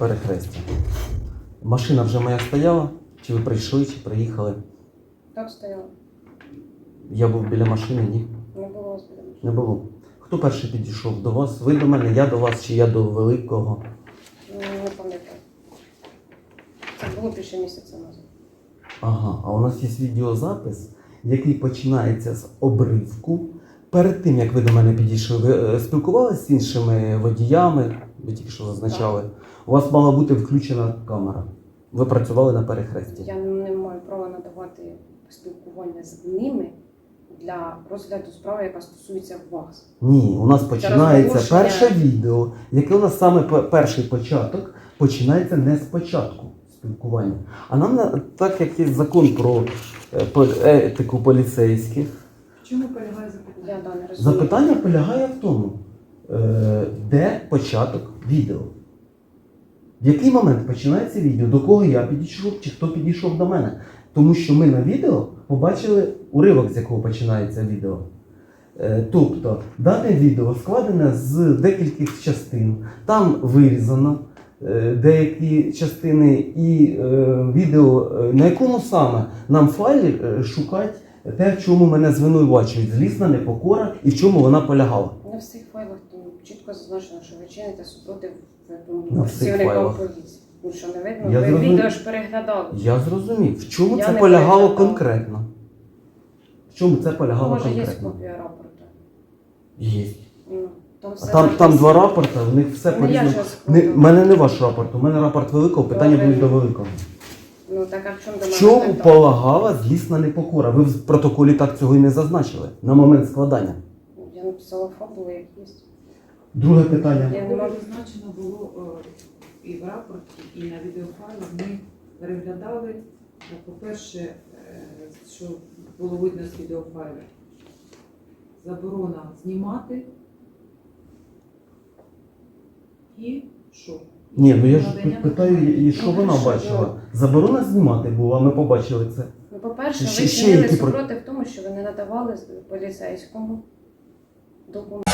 перехрестя. Машина вже моя стояла, чи ви прийшли, чи приїхали. Так стояла. Я був біля машини, ні. Не було вас біля машини. Не було. Хто перший підійшов до вас? Ви до мене, я до вас, чи я до великого? Ну, Не пам'ятаю. Це було більше місяця назад. Ага, а у нас є відеозапис, який починається з обривку. Перед тим, як ви до мене підійшли, ви е, спілкувалися з іншими водіями, ви тільки що зазначали. У вас мала бути включена камера. Ви працювали на перехресті. Я не маю права надавати спілкування з ними для розгляду справи, яка стосується вас. Ні, у нас починається розголошення. перше відео, яке у нас саме пе- перший початок, починається не з початку спілкування. А нам на- так як є закон про е, по- етику поліцейських, В чому полягає? Запитання полягає в тому, е, де початок відео. В який момент починається відео, до кого я підійшов, чи хто підійшов до мене. Тому що ми на відео побачили уривок, з якого починається відео. Е, Тобто, дане відео складене з декількох частин. Там вирізано е, деякі частини і відео, на якому саме нам файлі шукати те, в чому мене звинувачують. Злісна непокора і в чому вона полягала. На всіх файлах там чітко зазначено, що ви чините супротив На всіх файлах. поліції. Ну що не видно, Я ви зрозумів. відео ж переглядали. Я зрозумів, в чому Я це не полягало переглядала. конкретно. В чому це полягало Може, є конкретно? копія рапорту. Є. Ну, там, все Там, там написано. два рапорти, в них все Ну, я по-різному. щас Не, в мене не ваш рапорт, у мене рапорт великого, питання Добре. будуть до великого. Ну так а в чому до В мене чому полагала злісна непокора? Ви в протоколі так цього і не зазначили на момент складання. Я написала фабулу, як є. Друге питання. Я не можу. Зазначено було е, і в рапорті, і на відеофайлах. Ми переглядали, е, по-перше, е, що було видно з відеофайлів, заборона знімати і що? Ні, ну я ж Надання питаю, і що Ну, вона бачила? Заборона знімати була, ми побачили це. Ну, по-перше, Ще- ви ще чинили які про- супротив тому, що ви не надавали поліцейському документ.